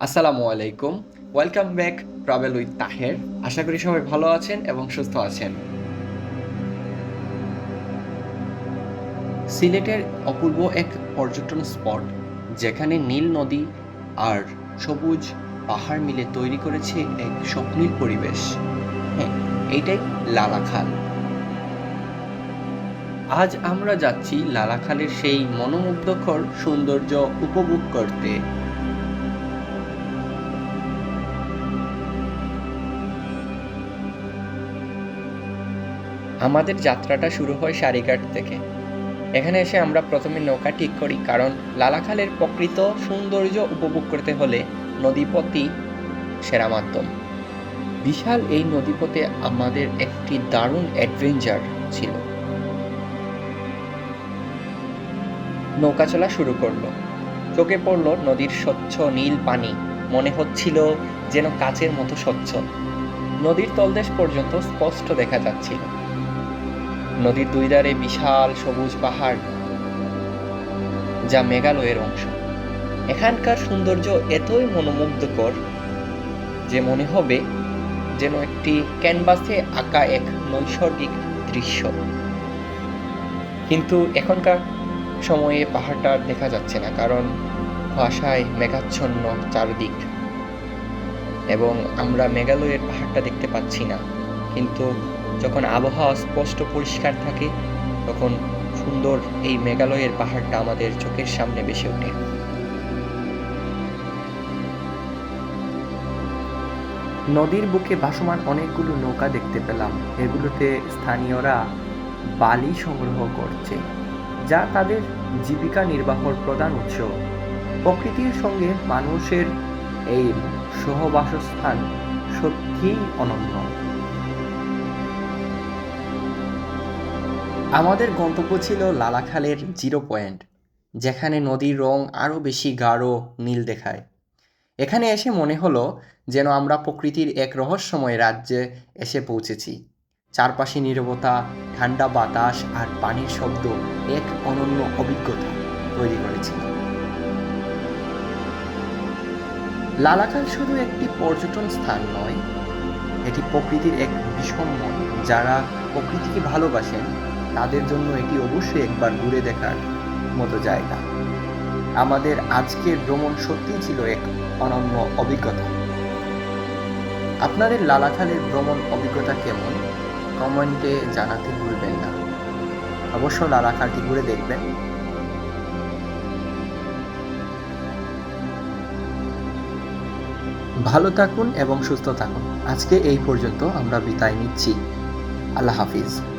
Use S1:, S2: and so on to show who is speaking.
S1: আসসালামু আলাইকুম। Welcome back travel with Taher আশা করি সবাই ভালো আছেন এবং সুস্থ আছেন। সিলেটের অপূর্ব এক পর্যটন স্পট, যেখানে নীল নদী আর সবুজ পাহাড় মিলে তৈরি করেছে এক স্বপ্নীল পরিবেশ। হ্যাঁ এইটাই লালাখাল আজ আমরা যাচ্ছি লালাখালের সেই মনোমুগ্ধকর সৌন্দর্য উপভোগ করতে। আমাদের যাত্রাটা শুরু হয় সারিঘাট থেকে। এখানে এসে আমরা প্রথমে নৌকা ঠিক করি, কারণ লালাখালের প্রকৃত সৌন্দর্য উপভোগ করতে হলে নদীপথই সেরা মাধ্যম। বিশাল এই নদীপথে আমাদের একটি দারুণ অ্যাডভেঞ্চার ছিল। নৌকা চলা শুরু করল। চোখে পড়ল নদীর স্বচ্ছ নীল পানি। মনে হচ্ছিল যেন কাচের মতো স্বচ্ছ। নদীর তলদেশ পর্যন্ত স্পষ্ট দেখা যাচ্ছিল। নদীর দুই ধারে বিশাল সবুজ পাহাড় যা মেঘালয়ের অংশ। এখানকার সৌন্দর্য এতই মনোমুগ্ধকর যে মনে হবে যেন একটি ক্যানভাসে আঁকা এক নৈসর্গিক দৃশ্য। কিন্তু এখনকার সময়ে পাহাড়টা দেখা যাচ্ছে না, কারণ কুয়াশায় মেঘাচ্ছন্ন চারদিক। এবং আমরা মেঘালয়ের পাহাড়টা দেখতে পাচ্ছি না, কিন্তু যখন আবহাওয়া স্পষ্ট পরিষ্কার থাকে, তখন সুন্দর এই মেঘালয়ের পাহাড়টা আমাদের চোখের সামনে ভেসে ওঠে। নদীর বুকে ভাসমান অনেকগুলো নৌকা দেখতে পেলাম। এগুলোতে স্থানীয়রা বালি সংগ্রহ করছে। যা তাদের জীবিকা নির্বাহর প্রধান উৎস। প্রকৃতির সঙ্গে মানুষের এই সহবাসস্থান সত্যিই অনন্য। আমাদের গন্তব্য ছিল লালাখালের জিরো পয়েন্ট, যেখানে নদীর রং আরও বেশি গাঢ় নীল দেখায়। এখানে এসে মনে হলো যেন আমরা প্রকৃতির এক রহস্যময় রাজ্যে এসে পৌঁছেছি। চারপাশে নীরবতা, ঠান্ডা বাতাস আর পানির শব্দ এক অনন্য অভিজ্ঞতা তৈরি করেছিল লালাখাল শুধু একটি পর্যটন স্থান নয়, এটি প্রকৃতির এক বিষম্ময় যারা প্রকৃতিকে ভালোবাসেন, তাদের জন্য এটি অবশ্যই একবার ঘুরে দেখার মতো জায়গা। আমাদের আজকের ভ্রমণ সত্যিই ছিল এক অনন্য অভিজ্ঞতা। আপনাদের লালাখালের ভ্রমণ অভিজ্ঞতা কেমন? কমেন্টে জানাতে ভুলবেন না। অবশ্য লালাখালটি ঘুরে দেখবেন। ভালো থাকুন এবং সুস্থ থাকুন। আজকে এই পর্যন্ত আমরা বিদায় নিচ্ছি। আল্লাহ হাফিজ।